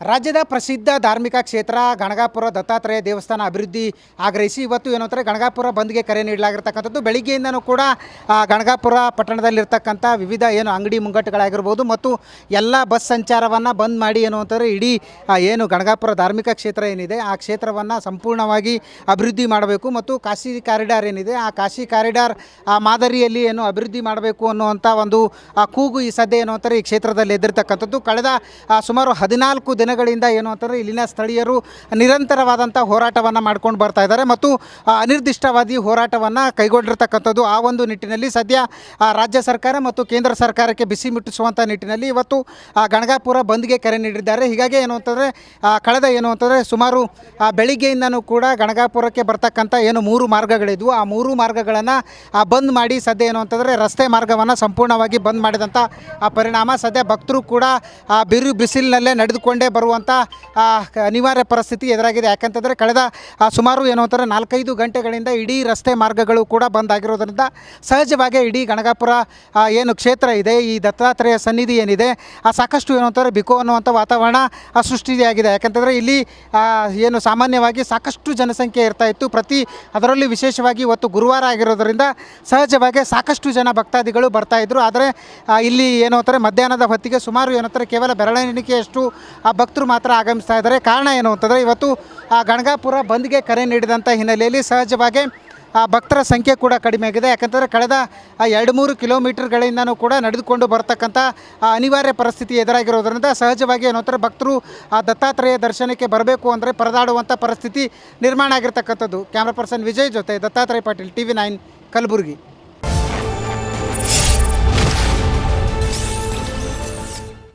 ರಾಜ್ಯದ ಪ್ರಸಿದ್ಧ ಧಾರ್ಮಿಕ ಕ್ಷೇತ್ರ ಗಣಗಾಪುರ ದತ್ತಾತ್ರೇಯ ದೇವಸ್ಥಾನ ಅಭಿವೃದ್ಧಿ ಆಗ್ರಹಿಸಿ ಇವತ್ತು ಏನು ಅಂತಾರೆ ಗಣಗಾಪುರ ಬಂದ್ಗೆ ಕರೆ ನೀಡಲಾಗಿರ್ತಕ್ಕಂಥದ್ದು. ಬೆಳಿಗ್ಗೆಯಿಂದನೂ ಕೂಡ ಗಣಗಾಪುರ ಪಟ್ಟಣದಲ್ಲಿರ್ತಕ್ಕಂಥ ವಿವಿಧ ಏನು ಅಂಗಡಿ ಮುಂಗಟ್ಟುಗಳಾಗಿರ್ಬೋದು ಮತ್ತು ಎಲ್ಲ ಬಸ್ ಸಂಚಾರವನ್ನು ಬಂದ್ ಮಾಡಿ ಏನು ಅಂತಾರೆ ಇಡೀ ಏನು ಗಣಗಾಪುರ ಧಾರ್ಮಿಕ ಕ್ಷೇತ್ರ ಏನಿದೆ, ಆ ಕ್ಷೇತ್ರವನ್ನು ಸಂಪೂರ್ಣವಾಗಿ ಅಭಿವೃದ್ಧಿ ಮಾಡಬೇಕು ಮತ್ತು ಕಾಶಿ ಕಾರಿಡಾರ್ ಏನಿದೆ, ಆ ಕಾಶಿ ಕಾರಿಡಾರ್, ಆ ಮಾದರಿಯಲ್ಲಿ ಏನು ಅಭಿವೃದ್ಧಿ ಮಾಡಬೇಕು ಅನ್ನುವಂಥ ಒಂದು ಕೂಗು ಈ ಸದ್ಯ ಏನು ಅಂತಾರೆ ಈ ಕ್ಷೇತ್ರದಲ್ಲಿ ಎದ್ದಿರ್ತಕ್ಕಂಥದ್ದು. ಕಳೆದ ಸುಮಾರು ಹದಿನಾಲ್ಕು ದಿನಗಳಿಂದ ಏನು ಅಂತಂದರೆ ಇಲ್ಲಿನ ಸ್ಥಳೀಯರು ನಿರಂತರವಾದಂಥ ಹೋರಾಟವನ್ನು ಮಾಡ್ಕೊಂಡು ಬರ್ತಾ ಇದ್ದಾರೆ ಮತ್ತು ಅನಿರ್ದಿಷ್ಟವಾದಿ ಹೋರಾಟವನ್ನು ಕೈಗೊಂಡಿರ್ತಕ್ಕಂಥದ್ದು ಆ ಒಂದು ನಿಟ್ಟಿನಲ್ಲಿ ಸದ್ಯ ರಾಜ್ಯ ಸರ್ಕಾರ ಮತ್ತು ಕೇಂದ್ರ ಸರ್ಕಾರಕ್ಕೆ ಬಿಸಿ ಮುಟ್ಟಿಸುವಂಥ ನಿಟ್ಟಿನಲ್ಲಿ ಇವತ್ತು ಗಣಗಾಪುರ ಬಂದ್ಗೆ ಕರೆ ನೀಡಿದ್ದಾರೆ. ಹೀಗಾಗಿ ಏನು ಅಂತಂದರೆ ಕಳೆದ ಏನು ಅಂತಂದರೆ ಸುಮಾರು ಬೆಳಿಗ್ಗೆಯಿಂದನೂ ಕೂಡ ಗಣಗಾಪುರಕ್ಕೆ ಬರ್ತಕ್ಕಂಥ ಏನು ಮೂರು ಮಾರ್ಗಗಳಿದ್ವು. ಆ ಮೂರು ಮಾರ್ಗಗಳನ್ನು ಬಂದ್ ಮಾಡಿ ಸದ್ಯ ಏನು ಅಂತಂದರೆ ರಸ್ತೆ ಮಾರ್ಗವನ್ನು ಸಂಪೂರ್ಣವಾಗಿ ಬಂದ್ ಮಾಡಿದಂಥ ಪರಿಣಾಮ. ಸದ್ಯ ಭಕ್ತರು ಕೂಡ ಬಿರು ಬಿಸಿಲಿನಲ್ಲೇ ನಡೆದುಕೊಂಡೇ ಬರುವಂಥ ಅನಿವಾರ್ಯ ಪರಿಸ್ಥಿತಿ ಎದುರಾಗಿದೆ. ಯಾಕಂತಂದರೆ ಕಳೆದ ಸುಮಾರು ಏನು ಅಂತಾರೆ ನಾಲ್ಕೈದು ಗಂಟೆಗಳಿಂದ ಇಡೀ ರಸ್ತೆ ಮಾರ್ಗಗಳು ಕೂಡ ಬಂದ್ ಆಗಿರೋದರಿಂದ ಸಹಜವಾಗಿ ಇಡೀ ಗಣಗಾಪುರ ಏನು ಕ್ಷೇತ್ರ ಇದೆ, ಈ ದತ್ತಾತ್ರೇಯ ಸನ್ನಿಧಿ ಏನಿದೆ, ಆ, ಸಾಕಷ್ಟು ಏನು ಅಂತಾರೆ ಬಿಕೋ ಅನ್ನುವಂಥ ವಾತಾವರಣ ಸೃಷ್ಟಿಯಾಗಿದೆ. ಯಾಕಂತಂದರೆ ಇಲ್ಲಿ ಏನು ಸಾಮಾನ್ಯವಾಗಿ ಸಾಕಷ್ಟು ಜನಸಂಖ್ಯೆ ಇರ್ತಾ ಇತ್ತು. ಪ್ರತಿ ಅದರಲ್ಲಿ ವಿಶೇಷವಾಗಿ ಇವತ್ತು ಗುರುವಾರ ಆಗಿರೋದರಿಂದ ಸಹಜವಾಗಿ ಸಾಕಷ್ಟು ಜನ ಭಕ್ತಾದಿಗಳು ಬರ್ತಾಯಿದ್ರು ಆದರೆ ಇಲ್ಲಿ ಏನು ಅಂತಾರೆ ಮಧ್ಯಾಹ್ನದ ಹೊತ್ತಿಗೆ ಸುಮಾರು ಏನು ಅಂತಾರೆ ಕೇವಲ ಬೆರಳೆಣಿಕೆಯಷ್ಟು, ಆ ಭಕ್ತರು ಮಾತ್ರ ಆಗಮಿಸ್ತಾ ಇದ್ದಾರೆ. ಕಾರಣ ಏನು ಅಂತಂದರೆ ಇವತ್ತು, ಆ, ಗಣಗಾಪುರ ಬಂದ್ಗೆ ಕರೆ ನೀಡಿದಂಥ ಹಿನ್ನೆಲೆಯಲ್ಲಿ ಸಹಜವಾಗಿ, ಆ, ಭಕ್ತರ ಸಂಖ್ಯೆ ಕೂಡ ಕಡಿಮೆ ಆಗಿದೆ. ಯಾಕಂತಂದರೆ ಕಳೆದ ಎರಡು ಮೂರು ಕಿಲೋಮೀಟರ್ಗಳಿಂದನೂ ಕೂಡ ನಡೆದುಕೊಂಡು ಬರ್ತಕ್ಕಂಥ ಅನಿವಾರ್ಯ ಪರಿಸ್ಥಿತಿ ಎದುರಾಗಿರೋದ್ರಿಂದ ಸಹಜವಾಗಿ ಅಂತಾರೆ, ಭಕ್ತರು, ಆ, ದತ್ತಾತ್ರೇಯ ದರ್ಶನಕ್ಕೆ ಬರಬೇಕು ಅಂದರೆ ಪರದಾಡುವಂಥ ಪರಿಸ್ಥಿತಿ ನಿರ್ಮಾಣ ಆಗಿರ್ತಕ್ಕಂಥದ್ದು. ಕ್ಯಾಮ್ರಾ ಪರ್ಸನ್ ವಿಜಯ್ ಜೊತೆ Dattatreya Patil T V nine Kalaburagi.